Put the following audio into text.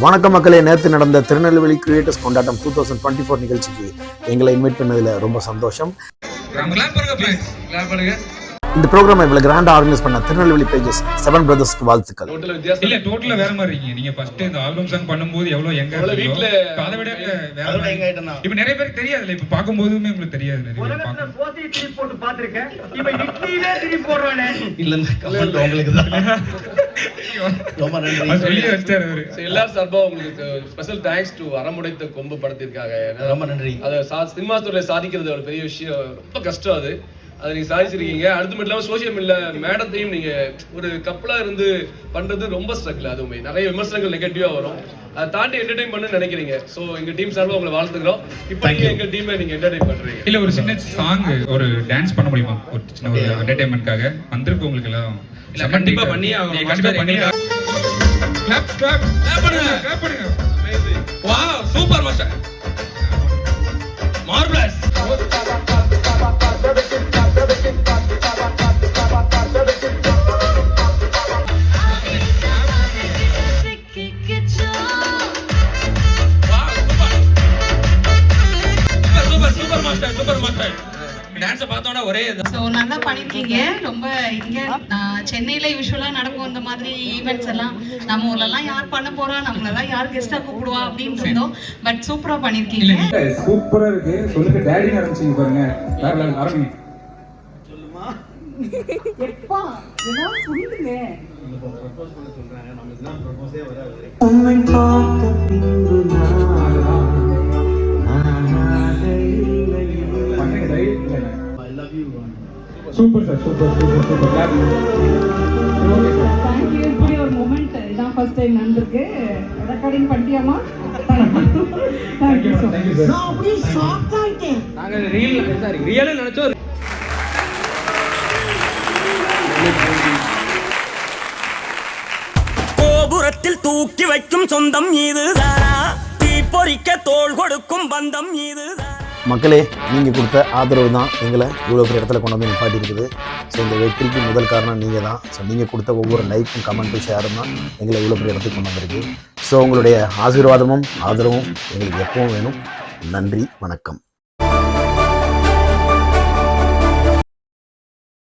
வணக்கம் மக்களே. நேற்று நடந்த திருநெல்வேலி கிரியேட்டர்ஸ் கொண்டாட்டம் டூ தௌசண்ட் டுவெண்ட்டி ஃபோர் நிகழ்ச்சிக்கு எங்களை இன்வைட் பண்ணதில் ரொம்ப சந்தோஷம். கிளாப் பண்ணுங்க ப்ளீஸ் கிளாப் பண்ணுங்க இந்த ப்ரோக்ராம் இவ்வளோ கிராண்டாக ஆர்கனைஸ் பண்ண திருநெல்வேலி பேஜஸ் செவன் பிரதர்ஸ்க்கு வாழ்த்துக்கள். இல்ல டோட்டலா வேற மாதிரி இருக்கீங்க. நீங்க ஃபர்ஸ்ட் இந்த ஆல்பம் சாங் பண்ணும்போது எவ்வளவு எங்க வீட்ல- இப்ப அதை விட வேற மாதிரி. இப்ப நிறைய பேருக்கு தெரியாதுல்ல. இப்ப பாக்கும்போதுமே உங்களுக்கு தெரியாது நிறைய பேர் தோசையை திருப்பி போட்டு பார்த்திருக்கேன். இவன் இட்லியிலே திருப்பி போடுவானே இல்லைன்னா கமெண்ட் உங்களுக்கு தான். ரொம்ப நன்றி. சொல்லி அவரு. எல்லாரும் சார்பா உங்களுக்கு ஸ்பெஷல் தேங்க்ஸ் டு அறமுடைத்த கொம்பு படத்திற்காக. ரொம்ப நன்றி. அதை சினிமா துறையில சாதிக்கிறது ஒரு பெரிய விஷயம். ரொம்ப கஷ்டம் அது. அதை நீங்க சாதிச்சிருக்கீங்க. அடுத்து மட்டும் இல்லாம சோசியல் மீடியா மேடத்தையும் நீங்க ஒரு கப்பலா இருந்து பண்றது ரொம்ப ஸ்ட்ரகிள் அதுவுமே. நிறைய விமர்சனங்கள் நெகட்டிவா வரும். அதை தாண்டி என்டர்டைன் பண்ண நினைக்கிறீங்க. சோ எங்க டீம் சார்பா உங்களை வாழ்த்துக்கிறோம். இப்போ நீங்க எங்க டீமை நீங்க என்டர்டைன் பண்றீங்க? இல்ல ஒரு சின்ன சாங் ஒரு டான்ஸ் பண்ண முடியுமா? ஒரு சின்ன ஒரு என்டர்டைன்மெண்ட்காக வந்திருக்கு உங்களுக்கு எல்லாம். இல்ல, கண்டிப்பா பண்ணியே ஆகணும். நீங்க கண்டிப்பா மாஸ்டர் பண்ணியே கிளாப் கிளாப் Clap பண்ணுங்க. கிளாப் பண்ணுங்க. Wow super master master super master. Dance பார்த்தோன்னா ஒரே ஸோ நல்லா பண்ணியிருக்கீங்க. ரொம்ப இங்கே சென்னையில் யூஸ்வலாக நடக்கும் இந்த மாதிரி ஈவெண்ட்ஸ் எல்லாம். நம்ம ஊர்லலாம் யார் பண்ண போறா? நம்மளெல்லாம் யார் கெஸ்ட்டாக கூப்பிடுவா அப்படின்னு இருந்தோம். பட் சூப்பராக பண்ணியிருக்கீங்க. சூப்பரா இருக்கு. சொல்லுங்க டேடி ஆரம்பிச்சீங்க பாருங்க. Super sir super super super thank you இப்படி ஒரு மூமெண்ட் இதான் ஃபர்ஸ்ட் டைம் நடந்திருக்கு. ரெக்கார்டிங் பண்ணிட்டியாமா? தேங்க்யூ ஸோ மச் நாங்க ரியல் சாரி ரியல் நினைச்சோம் கோபுரத்தில் தூக்கி வைக்கும் சொந்தம் இதுதானா? தீப்பொறிக்க தோள் கொடுக்கும் பந்தம் இதுதானா? மக்களே நீங்கள் கொடுத்த ஆதரவு தான் எங்களை இவ்வளோ பெரிய இடத்துல கொண்டு வந்து நிப்பாட்டி இருக்குது ஸோ இந்த வெற்றிக்கு முதல் காரணம் நீங்கள் தான். ஸோ நீங்கள் கொடுத்த ஒவ்வொரு லைக்கும் கமெண்ட்டும் ஷேரும் தான் எங்களை இவ்வளோ பெரிய இடத்துக்கு கொண்டு வந்திருக்கு. ஸோ உங்களுடைய ஆசீர்வாதமும் ஆதரவும் எங்களுக்கு எப்பவும் வேணும். நன்றி வணக்கம்.